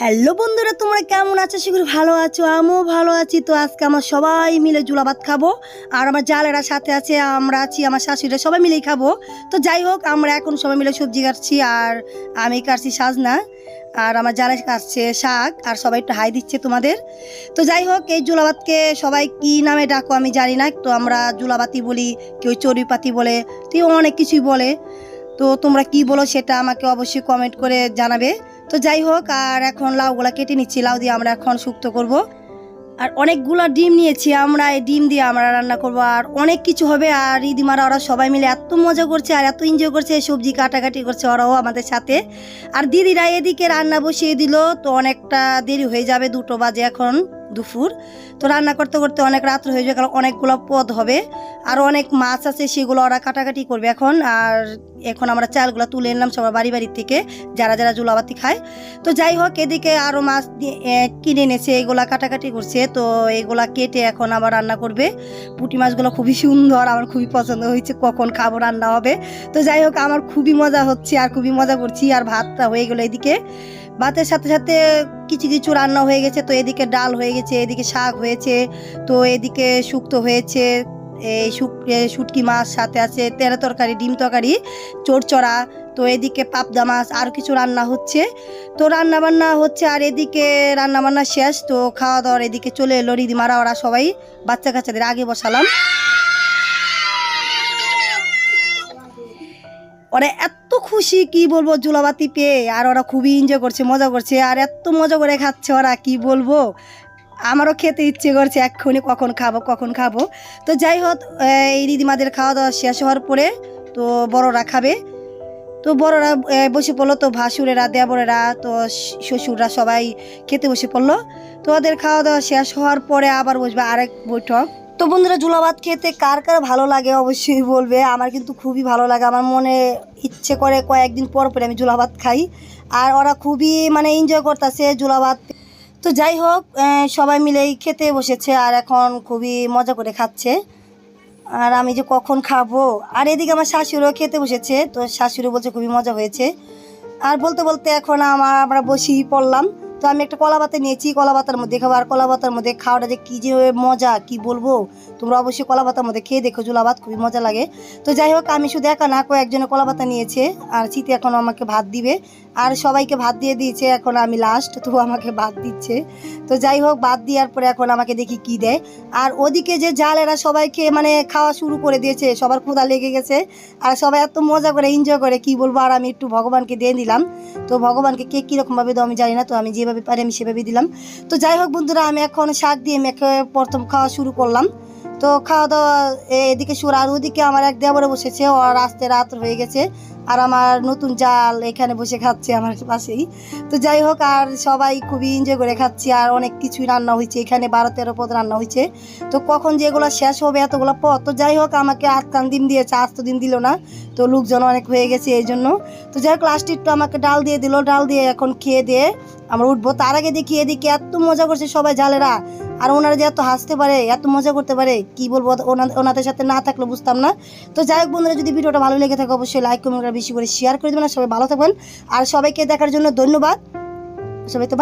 Hello বন্ধুরা, তোমরা কেমন আছো? সেগুলো ভালো আছো, আমিও ভালো আছি। তো আজকে আমরা সবাই মিলে জুলা ভাত খাব। আর আমার জালেরা সাথে আছে, আমরা আছি, আমার শাশুড়িরা সবাই মিলেই খাব। তো যাই হোক, আমরা এখন সবাই মিলে সবজি কাটছি, আর আমি কাটছি সাজনা, আর আমার জালে কাটছে শাক, আর সবাই একটু হাই দিচ্ছে তোমাদের। তো যাই হোক, এই জুলাবাতকে সবাই কি নামে ডাকো আমি জানি না, তো আমরা জুলাবাতি বলি, কেউ চড়ুইপাতি বলে, কেউ অনেক কিছুই বলে। তো তোমরা কি বলো সেটা আমাকে অবশ্যই কমেন্ট করে জানাবে। তো যাই হোক, আর এখন লাউগুলা কেটে নিচ্ছি। লাউ দিয়ে আমরা এখন শুক্তো করব। আর অনেকগুলো ডিম নিয়েছি আমরা, এই ডিম দিয়ে আমরা রান্না করব। আর অনেক কিছু হবে, আর রিদিমারা ওরা সবাই মিলে এত মজা করছে আর এত এনজয় করছে সবজি কাটাকাটি করছে ওরাও আমাদের সাথে। আর দিদিরা এদিকে রান্না বসিয়ে দিল, তো অনেকটা দেরি হয়ে যাবে, দুটো বাজে এখন। দুপুর। তো রান্না করতে করতে অনেক রাত্র হয়ে যাবে কারণ অনেকগুলো পদ হবে। আর অনেক মাছ আছে, সেগুলো ওরা কাটাকাটি করবে এখন। আর এখন আমরা চালগুলো তুলে এনলাম সবার বাড়ি বাড়ির থেকে, যারা যারা জুলাবাতি খায়। তো যাই হোক, এদিকে আরও মাছ কিনে এনেছে, এগুলা কাটাকাটি করছে। তো এগুলা কেটে এখন আবার রান্না করবে। পুঁটি মাছগুলো খুবই সুন্দর, আমার খুবই পছন্দ হয়েছে, কখন খাব, রান্না হবে। তো যাই হোক, আমার খুবই মজা হচ্ছে, আর খুবই মজা করছি, আর ভাতটা হয়ে গেলো এদিকে। ভাতের সাথে সাথে কিছু কিছু রান্না হয়ে গেছে, তো এদিকে ডাল হয়ে গেছে, এদিকে শাক হয়েছে, তো এদিকে শুক্তো হয়েছে, এই শুটকি মাছ সাথে আছে, তেলে তরকারি, ডিম তরকারি, চোরচড়া, তো এদিকে পাবদা মাছ, আর কিছু রান্না হচ্ছে। তো রান্না বান্না হচ্ছে, আর এদিকে রান্না বান্না শেষ, তো খাওয়া দাওয়ার এদিকে চলে এলো রিদিমারা ওরা সবাই বাচ্চা কাচ্চাদের আগে বসালাম। ওরা এত খুশি, কি বলব, জুলাবাতি পেয়ে। আর ওরা খুবই এনজয় করছে, মজা করছে। আর এত মজা করে খাচ্ছে ওরা, কি বলব? আমারও খেতে ইচ্ছে করছে, এক্ষুনি কখন খাব কখন খাব। তো যাই হোক এই দিদিমাদের খাওয়া দাওয়া শেষ হওয়ার পরে তো বড়রা খাবে। তো বড়রা বসে পড়ল, তো ভাসুরেরা, দেবরেরা, তো শ্বশুররা সবাই খেতে বসে পড়ল। তো ওদের খাওয়া দাওয়া শেষ হওয়ার পরে আবার বসবে আরেক বৈঠক। তো বন্ধুরা জুলাবাদ খেতে কার কার ভালো লাগে অবশ্যই বলবে। আমার কিন্তু খুবই ভালো লাগে। আমার মনে ইচ্ছে করে কয়েকদিন পর পরে আমি জুলাবাদ খাই। আর ওরা খুবই মানে এনজয় করতেছে জুলাবাদ তো যাই হোক সবাই মিলেই খেতে বসেছে আর এখন খুবই মজা করে খাচ্ছে। আর আমি যে কখন খাব? আর এদিকে আমার শাশুড়িও খেতে বসেছে, তো শাশুড়ি বলছে খুবই মজা হয়েছে। আর বলতে বলতে এখন আমার আমরা বসেই পড়লাম। তো আমি একটা কলা পাতা নিয়েছি, কলা পাতার মধ্যে খাব। আর কলা পাতার মধ্যে খাওয়াটা যে কী যে মজা, কি বলব? তোমরা অবশ্যই কলা পাতার মধ্যে খেয়ে দেখো জুলা ভাত খুবই মজা লাগে। তো যাই হোক, আমি শুধু একা না, কয়েকজনে কলা পাতা নিয়েছে, আর চিতে এখন আমাকে ভাত দিবে। আর সবাইকে ভাত দিয়ে দিয়েছে, এখন আমি লাস্ট তো আমাকে ভাত দিচ্ছে। তো যাই হোক, ভাত দেওয়ার পরে এখন আমাকে দেখি কি দেয়। আর ওদিকে যে জাল জালেরা সবাইকে মানে খাওয়া শুরু করে দিয়েছে, সবার ক্ষুধা লেগে গেছে। আর সবাই এত মজা করে এনজয় করে, কি বলব? আর আমি একটু ভগবানকে দিয়ে দিলাম। তো ভগবানকে কে কীরকমভাবে দেবো আমি জানি না, তো আমি যেভাবে পারি আমি সেভাবে দিলাম। তো যাই হোক বন্ধুরা, আমি এখন শাক দিয়ে মেখে প্রথম খাওয়া শুরু করলাম। তো খাওয়া দাওয়া এদিকে সুর আর ওদিকে আমার এক দেবরে বসেছে, ওর আসতে রাত হয়ে গেছে। আর আমার নতুন জাল এখানে বসে খাচ্ছে আমার পাশেই। তো যাই হোক, আর সবাই খুবই এনজয় করে খাচ্ছি, আর অনেক কিছুই রান্না হয়েছে। এখানে বারো তেরো পদ রান্না হয়েছে। তো কখন যে এগুলো শেষ হবে, এতগুলো পদ, তো যাই হোক, আমাকে আট কান দিন দিয়েছে আজ তো দিন দিল না। তো লোকজন অনেক হয়ে গেছে এই জন্য। তো যাই হোক লাস্টে একটু আমাকে ডাল দিয়ে দিল, ডাল দিয়ে এখন খেয়ে দিয়ে আমরা উঠবো। তার আগে দেখি এদিকে এত মজা করছে সবাই জালেরা। আর ওনারা যে এত হাসতে পারে, এত মজা করতে পারে, কি বলব, ওনা- ওনাদের সাথে না থাকলে বুঝতাম না। তো যাই হোক বন্ধুরা, যদি ভিডিওটা ভালো লেগে থাকে, অবশ্যই লাইক কমেন্ট বেশি করে শেয়ার করে দেবেন সবাই ভালো থাকবেন। আর সবাইকে দেখার জন্য ধন্যবাদ। সবাই তো